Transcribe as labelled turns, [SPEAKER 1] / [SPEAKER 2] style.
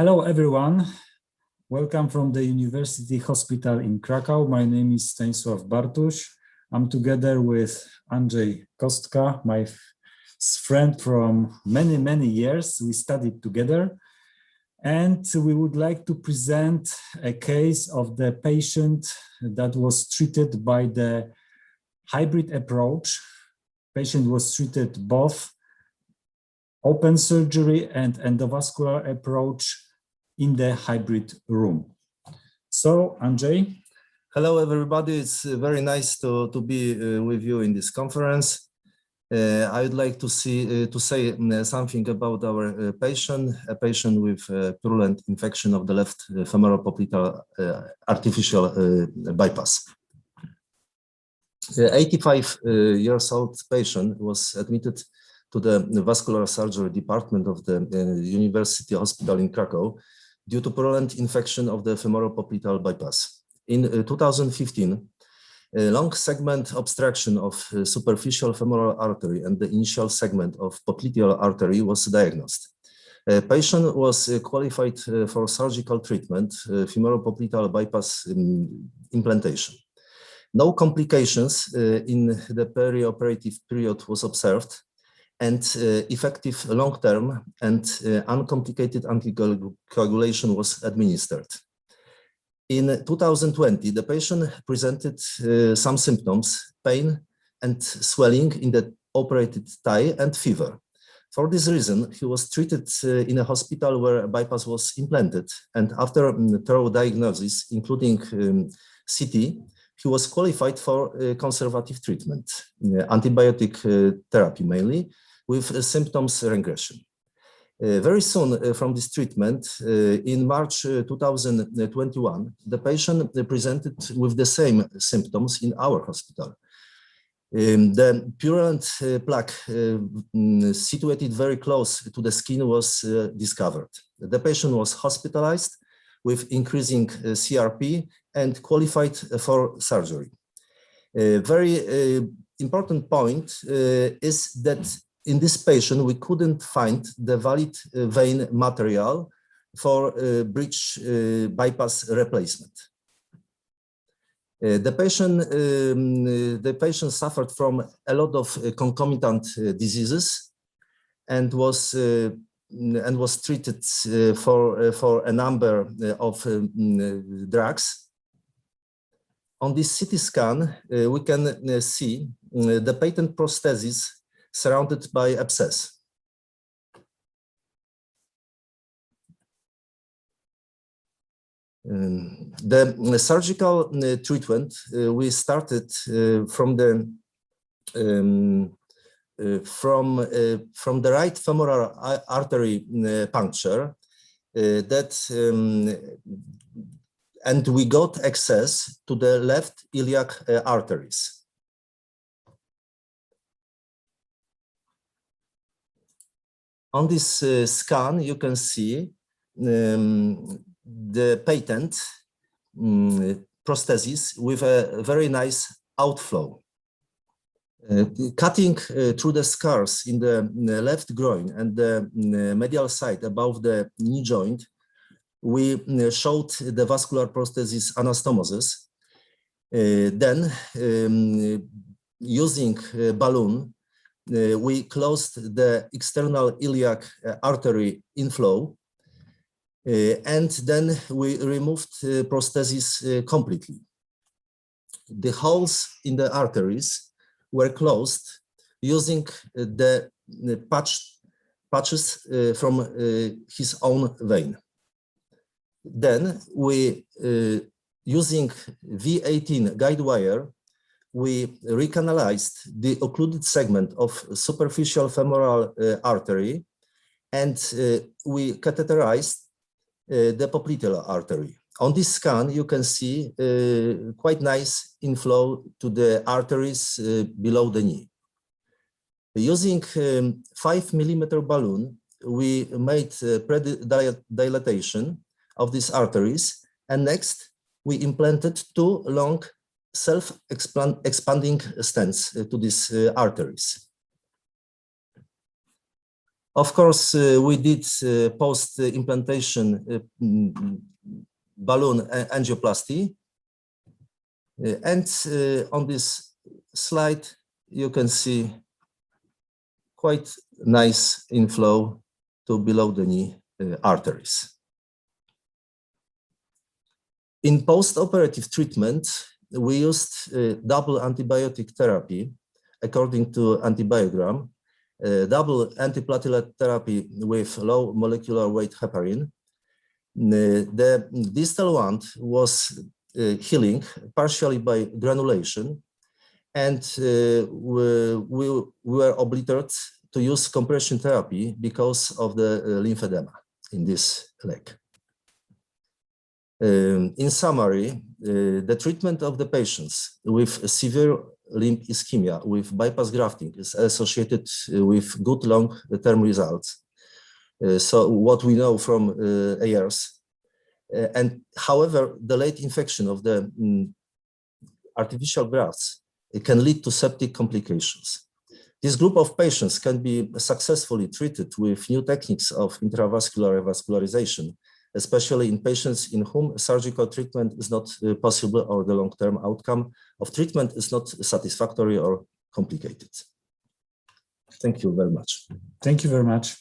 [SPEAKER 1] Hello, everyone. Welcome from the University Hospital in Krakow. My name is Stanisław Bartusz. I'm together with Andrzej Kostka, my friend from many, many years. We studied together. And we would like to present a case of the patient that was treated by the hybrid approach. Patient was treated both open surgery and endovascular approach in the hybrid room. So, Andrzej,
[SPEAKER 2] Hello, everybody. It's uh, very nice to, to be uh, with you in this conference. Uh, I would like to see uh, to say mm, something about our uh, patient, a patient with uh, purulent infection of the left uh, femoral popliteal uh, artificial uh, bypass. The 85 uh, years old patient was admitted to the vascular surgery department of the uh, University Hospital in Krakow due to purulent infection of the femoral popliteal bypass. In uh, 2015, a long segment obstruction of uh, superficial femoral artery and the initial segment of popliteal artery was diagnosed. A patient was uh, qualified for surgical treatment, femoral popliteal bypass um, implantation. No complications in the perioperative period was observed and uh, effective long-term and uh, uncomplicated anticoagulation was administered. In 2020, the patient presented uh, some symptoms, pain and swelling in the operated thigh and fever. For this reason, he was treated in a hospital where a bypass was implanted. And after um, thorough diagnosis, including um, CT, he was qualified for conservative treatment, antibiotic therapy mainly, with uh, symptoms regression. Uh, very soon uh, from this treatment, uh, in March uh, 2021, the patient presented with the same symptoms in our hospital. Um, the purulent uh, plaque uh, mm, situated very close to the skin was uh, discovered. The patient was hospitalized with increasing CRP and qualified for surgery. A very important point is that in this patient, we couldn't find the valid uh, vein material for uh, bridge uh, bypass replacement. Uh, the patient, um, the patient suffered from a lot of uh, concomitant uh, diseases and was uh, and was treated for for a number of um, drugs. On this CT scan, we can see the patent prosthesis surrounded by abscess. Um, the surgical uh, treatment uh, we started uh, from the um, uh, from uh, from the right femoral artery uh, puncture that um, and we got access to the left iliac arteries. On this uh, scan, you can see um, the patent um, prosthesis with a very nice outflow. Uh, cutting uh, through the scars in the left groin and the medial side above the knee joint, we uh, showed the vascular prosthesis anastomosis. Uh, then, um, using a balloon, uh, we closed the external iliac uh, artery inflow uh, and then we removed uh, prosthesis completely. The holes in the arteries were closed using the, the patch, patches from his own vein. Then we, using V18 guide wire, we recanalized the occluded segment of superficial femoral uh, artery and uh, we catheterized uh, the popliteal artery. On this scan, you can see uh, quite nice inflow to the arteries uh, below the knee. Using um, five millimeter balloon, we made uh, pre-dilatation of these arteries. And next, we implanted two long self-expanding stents uh, to these uh, arteries. Of course, uh, we did post-implantation mm, balloon angioplasty. And on this slide, you can see quite nice inflow to below the knee arteries. In post-operative treatment, we used uh, double antibiotic therapy according to antibiogram, uh, double antiplatelet therapy with low molecular weight heparin. Uh, The distal wound was healing partially by granulation, and we, we were obligated to use compression therapy because of the lymphedema in this leg. Um, in summary, uh, the treatment of the patients with severe limb ischemia with bypass grafting is associated uh, with good long-term results. Uh, so what we know from ARs. And however, the late infection of the mm, artificial grafts it can lead to septic complications. This group of patients can be successfully treated with new techniques of intravascular revascularization, especially in patients in whom surgical treatment is not uh, possible or the long-term outcome of treatment is not satisfactory or complicated. Thank you very much.
[SPEAKER 1] Thank you very much.